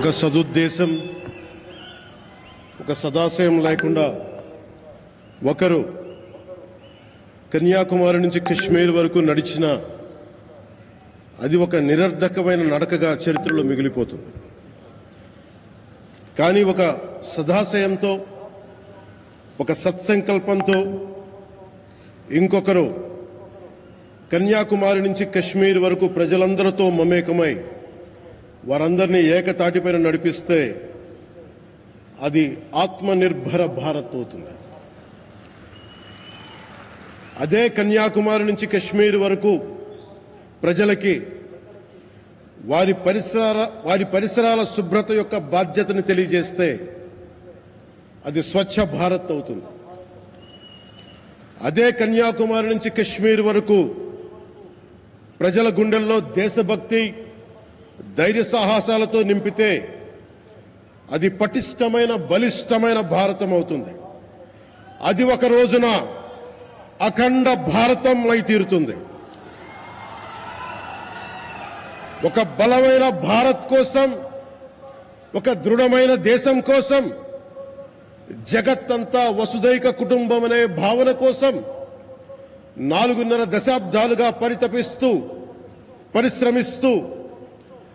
ఒక సదుద్దేశం ఒక సదాశయం లేకుండా ఒకరు కన్యాకుమారి నుంచి కశ్మీర్ వరకు నడిచిన అది ఒక నిరర్ధకమైన నడకగా చరిత్రలో మిగిలిపోతుంది. కానీ ఒక సదాశయంతో ఒక సత్సంకల్పంతో ఇంకొకరు కన్యాకుమారి నుంచి కశ్మీర్ వరకు ప్రజలందరితో మమేకమై వారందరినీ ఏకతాటిపైన నడిపిస్తే అది ఆత్మనిర్భర భారత్ అవుతుంది. అదే కన్యాకుమారి నుంచి కశ్మీర్ వరకు ప్రజలకి వారి పరిసర వారి పరిసరాల శుభ్రత యొక్క బాధ్యతని తెలియజేస్తే అది స్వచ్ఛ భారత్ అవుతుంది. అదే కన్యాకుమారి నుంచి కశ్మీర్ వరకు ప్రజల గుండెల్లో దేశభక్తి ధైర్య సాహసాలతో నింపితే అది పటిష్టమైన బలిష్టమైన భారతం అవుతుంది. అది ఒక రోజున అఖండ భారతం అయి తీరుతుంది. ఒక బలమైన భారత్ కోసం ఒక దృఢమైన దేశం కోసం జగత్తంతా వసుదైక కుటుంబం అనే భావన కోసం నాలుగున్నర దశాబ్దాలుగా పరితపిస్తూ పరిశ్రమిస్తూ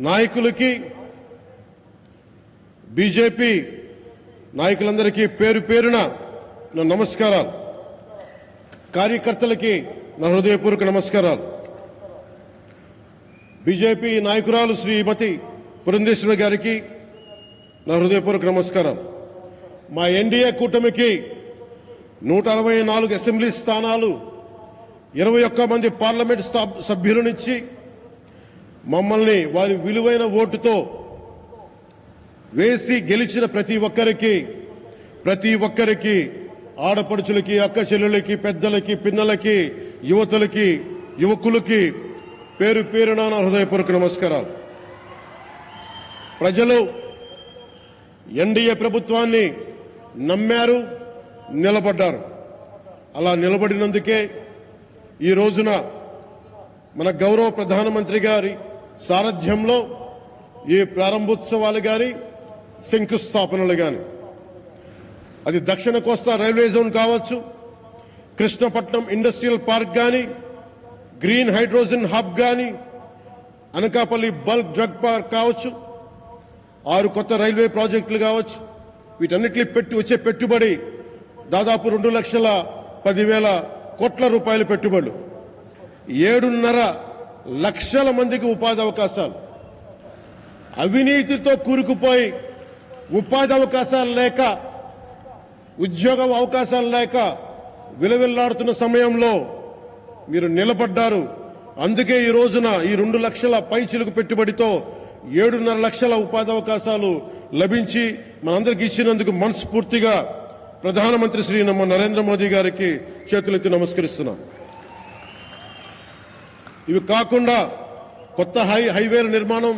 నాయకులకి బీజేపీ నాయకులందరికీ పేరు పేరున నా నమస్కారాలు. కార్యకర్తలకి నా హృదయపూర్వక నమస్కారాలు. బీజేపీ నాయకురాలు శ్రీమతి పురంధేశ్వరి గారికి నా హృదయపూర్వక నమస్కారం. మా ఎన్డీఏ కూటమికి నూట అరవై నాలుగు అసెంబ్లీ స్థానాలు ఇరవై ఒక్క మంది పార్లమెంట్ స్థా- సభ్యులనిచ్చి మమ్మల్ని వారి విలువైన ఓటుతో వేసి గెలిచిన ప్రతి ఒక్కరికి ప్రతి ఒక్కరికి ఆడపడుచులకి అక్క చెల్లెళ్ళకి పెద్దలకి పిన్నలకి యువతులకి యువకులకి పేరు పేరున నా హృదయపూర్వక నమస్కారాలు. ప్రజలు ఎన్డీఏ ప్రభుత్వాన్ని నమ్మారు నిలబడ్డారు. అలా నిలబడినందుకే ఈ రోజున మన గౌరవ ప్రధానమంత్రి గారి సారథ్యంలో ఈ ప్రారంభోత్సవాలు కానీ శంకుస్థాపనలు కానీ అది దక్షిణ కోస్తా రైల్వే జోన్ కావచ్చు కృష్ణపట్నం ఇండస్ట్రియల్ పార్క్ కానీ గ్రీన్ హైడ్రోజన్ హబ్ కానీ అనకాపల్లి బల్క్ డ్రగ్ పార్క్ కావచ్చు ఆరు కొత్త రైల్వే ప్రాజెక్టులు కావచ్చు వీటన్నిటిని పెట్టి వచ్చే పెట్టుబడి దాదాపు రెండు లక్షల పదివేల కోట్ల రూపాయల పెట్టుబడులు. ఏడున్నర లక్షల మందికి ఉపాధి అవకాశాలు. అవినీతితో కూరుకుపోయి ఉపాధి అవకాశాలు లేక ఉద్యోగ అవకాశాలు లేక విలవిల్లాడుతున్న సమయంలో మీరు నిలబడ్డారు. అందుకే ఈ రోజున ఈ రెండు లక్షల పైచిలుకు పెట్టుబడితో ఏడున్నర లక్షల ఉపాధి అవకాశాలు లభించి మనందరికి ఇచ్చినందుకు మనస్ఫూర్తిగా ప్రధానమంత్రి శ్రీ నమ్మ నరేంద్ర మోదీ గారికి చేతులెత్తి నమస్కరిస్తున్నాం. ఇవి కాకుండా కొత్త హై హైవేల నిర్మాణం